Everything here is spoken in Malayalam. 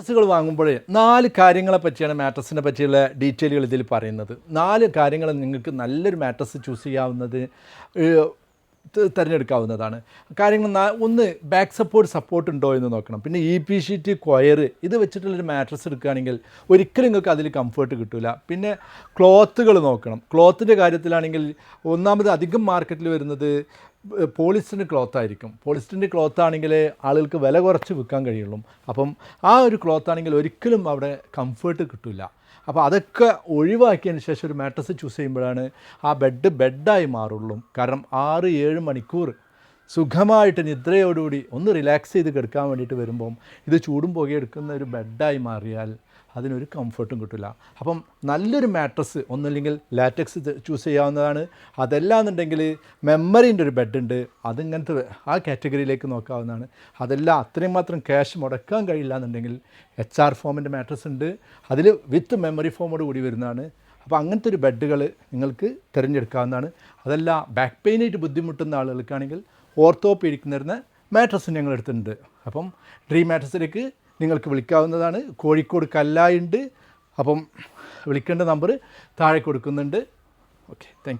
മാട്രസുകൾ വാങ്ങുമ്പോൾ നാല് കാര്യങ്ങളെ പറ്റിയാണ് മാട്രസിനെ പറ്റിയുള്ള ഡീറ്റെയിലുകൾ ഇതിൽ പറയുന്നത്. നാല് കാര്യങ്ങൾ നിങ്ങൾക്ക് നല്ലൊരു മാട്രസ് ചൂസ് ചെയ്യാവുന്നത് തിരഞ്ഞെടുക്കാവുന്നതാണ്. കാര്യങ്ങൾ ഒന്ന് ബാക്ക് സപ്പോർട്ട് സപ്പോർട്ട് ഉണ്ടോ എന്ന് നോക്കണം. പിന്നെ ഇ പി ഷീറ്റ് കൊയർ ഇത് വെച്ചിട്ടുള്ളൊരു മാട്രസ് എടുക്കുകയാണെങ്കിൽ ഒരിക്കലും നിങ്ങൾക്ക് അതിൽ കംഫർട്ട് കിട്ടില്ല പിന്നെ ക്ലോത്തുകൾ നോക്കണം. ക്ലോത്തിന്റെ കാര്യത്തിലാണെങ്കിൽ ഒന്നാമത് അധികം മാർക്കറ്റിൽ വരുന്നത് പോളിസ്റ്ററിന്റെ ക്ലോത്ത് ആയിരിക്കും. പോളിസ്റ്ററിന്റെ ക്ലോത്ത് ആണെങ്കിൽ ആളുകൾക്ക് വില കുറച്ച് വിൽക്കാൻ കഴിയുള്ളൂ. അപ്പം ആ ഒരു ക്ലോത്ത് ആണെങ്കിൽ ഒരിക്കലും അവിടെ കംഫേർട്ട് കിട്ടില്ല അപ്പോൾ അതൊക്കെ ഒഴിവാക്കിയതിന് ശേഷം ഒരു മാട്രസ് ചൂസ് ചെയ്യുമ്പോഴാണ് ആ ബെഡ് ബെഡായി മാറുള്ളൂ. കാരണം ആറ് ഏഴ് മണിക്കൂർ സുഖമായിട്ട് നിദ്രയോടുകൂടി ഒന്ന് റിലാക്സ് ചെയ്ത് കിടക്കാൻ വേണ്ടിയിട്ട് വരുമ്പം ഇത് ചൂടും പുകയെടുക്കുന്ന ഒരു ബെഡായി മാറിയാൽ അതിനൊരു കംഫർട്ടും കിട്ടില്ല അപ്പം നല്ലൊരു മാട്രസ് ഒന്നുമില്ലെങ്കിൽ ലാറ്റക്സ് ചൂസ് ചെയ്യാവുന്നതാണ്. അതല്ലാന്നുണ്ടെങ്കിൽ മെമ്മറിന്റെ ഒരു ബെഡുണ്ട് അതിങ്ങനത്തെ ആ കാറ്റഗറിയിലേക്ക് നോക്കാവുന്നതാണ്. അതെല്ലാം അത്രയും മാത്രം ക്യാഷ് മുടക്കാൻ കഴിയില്ല എന്നുണ്ടെങ്കിൽ എച്ച് ആർ ഫോമിന്റെ മാട്രസ് ഉണ്ട്. അതിൽ വിത്ത് മെമ്മറി ഫോമോട് കൂടി വരുന്നതാണ്. അപ്പോൾ അങ്ങനത്തെ ഒരു ബെഡുകൾ നിങ്ങൾക്ക് തിരഞ്ഞെടുക്കാവുന്നതാണ്. അതല്ല ബാക്ക് പെയിനായിട്ട് ബുദ്ധിമുട്ടുന്ന ആളുകൾക്കാണെങ്കിൽ ഓർത്തോപീഡിക് നിരുന്ന മാട്രസ് ഞങ്ങൾ എടുത്തിട്ടുണ്ട് അപ്പം ഡ്രീം മാട്രസിലേക്ക് നിങ്ങൾക്ക് വിളിക്കാവുന്നതാണ്. കോഴിക്കോട് കല്ലായുണ്ട്. അപ്പം വിളിക്കേണ്ട നമ്പർ താഴെ കൊടുക്കുന്നുണ്ട്. Okay thank